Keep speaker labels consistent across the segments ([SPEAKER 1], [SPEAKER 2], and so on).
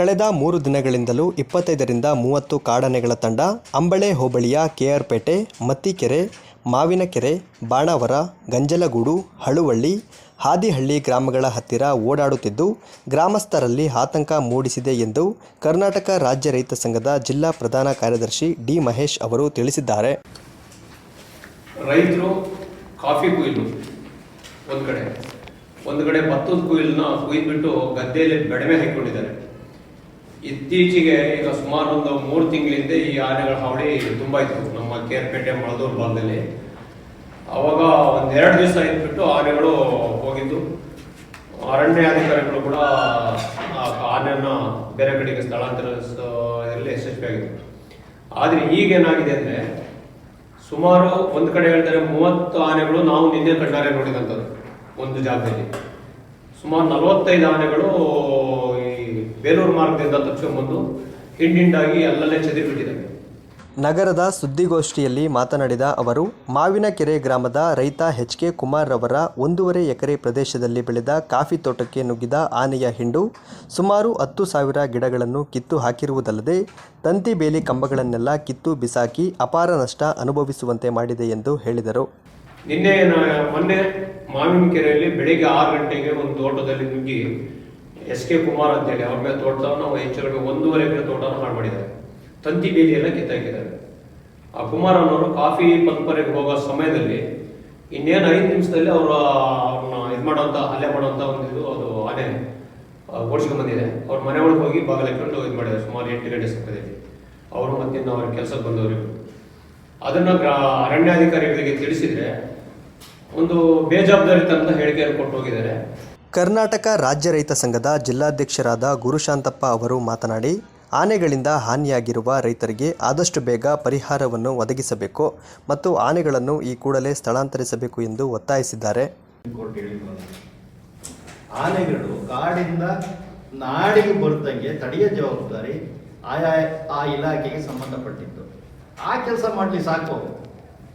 [SPEAKER 1] ಕಳೆದ ಮೂರು ದಿನಗಳಿಂದಲೂ ಇಪ್ಪತ್ತೈದರಿಂದ ಮೂವತ್ತು ಕಾಡಾನೆಗಳ ತಂಡ ಅಂಬಳೆ ಹೋಬಳಿಯ ಕೆಆರ್ಪೇಟೆ, ಮತ್ತಿಕೆರೆ, ಮಾವಿನಕೆರೆ, ಬಾಣಾವರ, ಗಂಜಲಗೂಡು, ಹಳುವಳ್ಳಿ, ಹಾದಿಹಳ್ಳಿ ಗ್ರಾಮಗಳ ಹತ್ತಿರ ಓಡಾಡುತ್ತಿದ್ದು, ಗ್ರಾಮಸ್ಥರಲ್ಲಿ ಆತಂಕ ಮೂಡಿಸಿದೆ ಎಂದು ಕರ್ನಾಟಕ ರಾಜ್ಯ ರೈತ ಸಂಘದ ಜಿಲ್ಲಾ ಪ್ರಧಾನ ಕಾರ್ಯದರ್ಶಿ ಡಿ ಮಹೇಶ್ ಅವರು ತಿಳಿಸಿದ್ದಾರೆ.
[SPEAKER 2] ರೈತರು ಕಾಫಿ ಕುಯ್ಲು ಒಂದು ಕಡೆ ಒಂದು ಕಡೆ ಭತ್ತದ ಕೊಯ್ಲನ್ನ ಕುಯ್ದುಬಿಟ್ಟು ಗದ್ದೆಯಲ್ಲಿ ಬೆಡಮೆ ಹಾಕೊಂಡಿದ್ದಾರೆ ಇತ್ತೀಚೆಗೆ ಈಗ ಸುಮಾರು ಒಂದು ಮೂರು ತಿಂಗಳಿಂದ ಈ ಆನೆಗಳ ಹಾವಳಿ ತುಂಬ ಇತ್ತು ನಮ್ಮ ಕೇರ್ಪೇಟೆ ಮಳದೂರು ಭಾಗದಲ್ಲಿ. ಅವಾಗ ಒಂದೆರಡು ದಿವಸ ಇದ್ಬಿಟ್ಟು ಆನೆಗಳು ಹೋಗಿದ್ದು. ಅರಣ್ಯಾಧಿಕಾರಿಗಳು ಕೂಡ ಆ ಆನೆಯನ್ನ ಬೇರೆ ಕಡೆಗೆ ಸ್ಥಳಾಂತರಿಸೋದ್ರಲ್ಲಿ ಯಶಸ್ವಿಯಾಗಿತ್ತು ಆದರೆ ಈಗೇನಾಗಿದೆ ಅಂದರೆ ಸುಮಾರು ಒಂದು ಕಡೆ ಹೇಳ್ತಾರೆ ಮೂವತ್ತು ಆನೆಗಳು ನಾವು ನಿನ್ನೆ ಕಣ್ಣಾರೆ ನೋಡಿದಂಥದ್ದು ಒಂದು ಜಾಗದಲ್ಲಿ. ಸುಮಾರು ನಲವತ್ತೈದು ಆನೆಗಳು ಬೇಲೂರು ಮಾರ್ಗದಿಂದ ತಪ್ಪಿಸ್ಕೊಂಡ್ಬಂದು ಹಿಂಡಿಂಡಾಗಿ ಅಲ್ಲಲ್ಲೇ ಚೆದಿರ್ಬಿಟ್ಟಿದ್ದಾವೆ
[SPEAKER 1] ನಗರದ ಸುದ್ದಿಗೋಷ್ಠಿಯಲ್ಲಿ ಮಾತನಾಡಿದ ಅವರು ಮಾವಿನಕೆರೆ ಗ್ರಾಮದ ರೈತ ಎಚ್ ಕೆ ಕುಮಾರ್ ರವರ ಒಂದೂವರೆ ಎಕರೆ ಪ್ರದೇಶದಲ್ಲಿ ಬೆಳೆದ ಕಾಫಿ ತೋಟಕ್ಕೆ ನುಗ್ಗಿದ ಆನೆಯ ಹಿಂಡು ಸುಮಾರು ಹತ್ತು ಸಾವಿರ ಗಿಡಗಳನ್ನು ಕಿತ್ತು ಹಾಕಿರುವುದಲ್ಲದೆ ತಂತಿ ಬೇಲಿ ಕಂಬಗಳನ್ನೆಲ್ಲ ಕಿತ್ತು ಬಿಸಾಕಿ ಅಪಾರ ನಷ್ಟ ಅನುಭವಿಸುವಂತೆ ಮಾಡಿದೆ ಎಂದು ಹೇಳಿದರು.
[SPEAKER 2] ನಿನ್ನೆ ಮೊನ್ನೆ ಮಾವಿನಕೆರೆಯಲ್ಲಿ ಬೆಳಿಗ್ಗೆ ಆರು ಗಂಟೆಗೆ ಒಂದು ತೋಟದಲ್ಲಿ ನುಗ್ಗಿ ಎಸ್ ಕೆ ಕುಮಾರ್ ಅಂತೇಳಿ ಅವ್ರ ಮೇಲೆ ತೋಟವನ್ನು ಹೆಚ್ಚು ಒಂದೂವರೆ ಎಕರೆ ತೋಟವನ್ನು ಹಾಳು ಮಾಡಿದ್ದಾರೆ. ತಂತಿ ಬೇಲಿ ಎಲ್ಲ ಕಿತ್ತಾಕಿದ್ದಾರೆ. ಆ ಕುಮಾರ್ ಅನ್ನೋರು ಕಾಫಿ ಪಂಪರಿಗೆ ಹೋಗೋ ಸಮಯದಲ್ಲಿ ಇನ್ನೇನು ಐದು ನಿಮಿಷದಲ್ಲಿ ಅವರು ಅವ್ರನ್ನ ಇದು ಮಾಡೋಂಥ ಹಲ್ಲೆ ಮಾಡೋಂಥ ಒಂದು ಇದು, ಅದು ಆನೆ ಓಡಿಸ್ಕೊಂಡು ಬಂದಿದೆ. ಅವ್ರ ಮನೆ ಒಳಗೆ ಹೋಗಿ ಬಾಗಿಲು ಕಂಡು ಇದು ಮಾಡಿದ್ದಾರೆ. ಸುಮಾರು ಎಂಟು ಗಂಟೆ ಸಮಯದಲ್ಲಿ. ಅವರು ಮತ್ತೆ ಅವ್ರ ಕೆಲಸಕ್ಕೆ ಬಂದವರು ಅದನ್ನ ಅರಣ್ಯಾಧಿಕಾರಿಗಳಿಗೆ ತಿಳಿಸಿದ್ರೆ ಒಂದು ಬೇಜವಾಬ್ದಾರಿತನದ ಹೇಳಿಕೆಯನ್ನು ಕೊಟ್ಟು ಹೋಗಿದ್ದಾರೆ.
[SPEAKER 1] ಕರ್ನಾಟಕ ರಾಜ್ಯ ರೈತ ಸಂಘದ ಜಿಲ್ಲಾಧ್ಯಕ್ಷರಾದ ಗುರುಶಾಂತಪ್ಪ ಅವರು ಮಾತನಾಡಿ, ಆನೆಗಳಿಂದ ಹಾನಿಯಾಗಿರುವ ರೈತರಿಗೆ ಆದಷ್ಟು ಬೇಗ ಪರಿಹಾರವನ್ನು ಒದಗಿಸಬೇಕು ಮತ್ತು ಆನೆಗಳನ್ನು ಈ ಕೂಡಲೇ ಸ್ಥಳಾಂತರಿಸಬೇಕು ಎಂದು ಒತ್ತಾಯಿಸಿದ್ದಾರೆ.
[SPEAKER 3] ಆನೆಗಳು ಕಾಡಿಂದ ನಾಡಿಗೆ ಬರುತ್ತಂಗೆ ತಡೆಯ ಜವಾಬ್ದಾರಿ ಆಯಾ, ಆ ಇಲಾಖೆಗೆ ಸಂಬಂಧಪಟ್ಟಿತ್ತು. ಆ ಕೆಲಸ ಮಾಡಲಿ ಸಾಕು.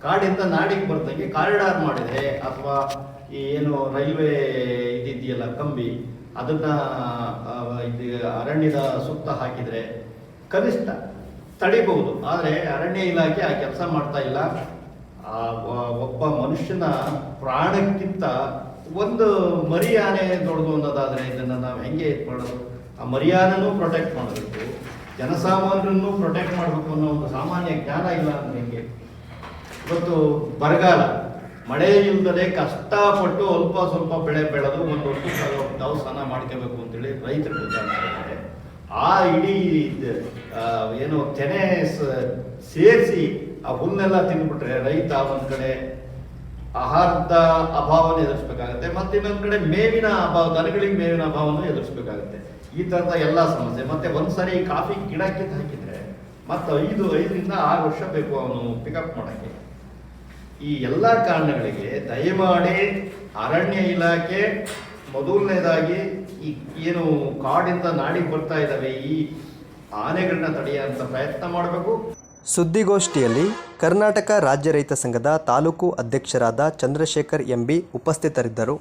[SPEAKER 3] ಕಾಡಿಂದ ನಾಡಿಗೆ ಬರ್ತಂಗೆ ಕಾರಿಡಾರ್ ಮಾಡಿದರೆ ಅಥವಾ ಏನು ರೈಲ್ವೆ ಇದಿದೆಯಲ್ಲ ಕಂಬಿ ಅದನ್ನ ಇದು ಅರಣ್ಯದ ಸುತ್ತ ಹಾಕಿದ್ರೆ ಕನಿಷ್ಠ ತಡಿಬಹುದು. ಆದರೆ ಅರಣ್ಯ ಇಲಾಖೆ ಆ ಕೆಲಸ ಮಾಡ್ತಾ ಇಲ್ಲ. ಆ ಒಬ್ಬ ಮನುಷ್ಯನ ಪ್ರಾಣಕ್ಕಿಂತ ಒಂದು ಮರಿಯಾನೆ ದೊಡ್ಡದು ಅನ್ನೋದಾದ್ರೆ ಇದನ್ನ ನಾವು ಹೆಂಗೆ ಇದು ಮಾಡೋದು? ಆ ಮರಿಯಾನೂ ಪ್ರೊಟೆಕ್ಟ್ ಮಾಡಬೇಕು, ಜನಸಾಮಾನ್ಯರನ್ನು ಪ್ರೊಟೆಕ್ಟ್ ಮಾಡಬೇಕು ಅನ್ನೋ ಒಂದು ಸಾಮಾನ್ಯ ಜ್ಞಾನ ಇಲ್ಲ ಅಂದ್ರೆ ಹೆಂಗೆ ಇವತ್ತು ಬರಗಾಲ. ಮಳೆ ಇಲ್ಲದೆ ಕಷ್ಟಪಟ್ಟು ಅಲ್ಪ ಸ್ವಲ್ಪ ಬೆಳೆ ಬೆಳೆದು ಒಂದು ವರ್ಷ ಸ್ನಾನ ಮಾಡ್ಕೋಬೇಕು ಅಂತೇಳಿ ರೈತರು ಗೊತ್ತಾಗ್ತಾರೆ ಆ ಇಡೀ ಏನು ತೆನೆ ಸೇರಿಸಿ ಆ ಹುಲ್ಲೆಲ್ಲ ತಿಂದ್ಬಿಟ್ರೆ ರೈತ ಒಂದು ಕಡೆ ಆಹಾರದ ಅಭಾವನ ಎದುರಿಸ್ಬೇಕಾಗತ್ತೆ, ಮತ್ತೆ ಇನ್ನೊಂದು ಕಡೆ ಮೇವಿನ ಅಭಾವ, ದನಗಳಿಗೆ ಮೇವಿನ ಅಭಾವವನ್ನು ಎದುರಿಸ್ಬೇಕಾಗತ್ತೆ. ಈ ತರದ ಎಲ್ಲಾ ಸಮಸ್ಯೆ. ಮತ್ತೆ ಒಂದ್ಸರಿ ಕಾಫಿ ಗಿಡಕ್ಕೆ ಹಾಕಿದ್ರೆ ಮತ್ತೆ ಐದು ಐದರಿಂದ ಆರು ವರ್ಷ ಬೇಕು ಅವನು ಪಿಕಪ್ ಮಾಡಕ್ಕೆ. ಈ ಎಲ್ಲ ಕಾರಣಗಳಿಗೆ ದಯಮಾಡಿ ಅರಣ್ಯ ಇಲಾಖೆ ಮೊದಲನೇದಾಗಿ ಈ ಏನು ಕಾಡಿಂದ ನಾಡಿಗೆ ಬರ್ತಾ ಇದ್ದಾವೆ ಈ ಆನೆಗಳನ್ನ ತಡೆಯುವಂತ ಪ್ರಯತ್ನ ಮಾಡಬೇಕು.
[SPEAKER 1] ಸುದ್ದಿಗೋಷ್ಠಿಯಲ್ಲಿ ಕರ್ನಾಟಕ ರಾಜ್ಯ ರೈತ ಸಂಘದ ತಾಲೂಕು ಅಧ್ಯಕ್ಷರಾದ ಚಂದ್ರಶೇಖರ್ ಎಂಬಿ ಉಪಸ್ಥಿತರಿದ್ದರು.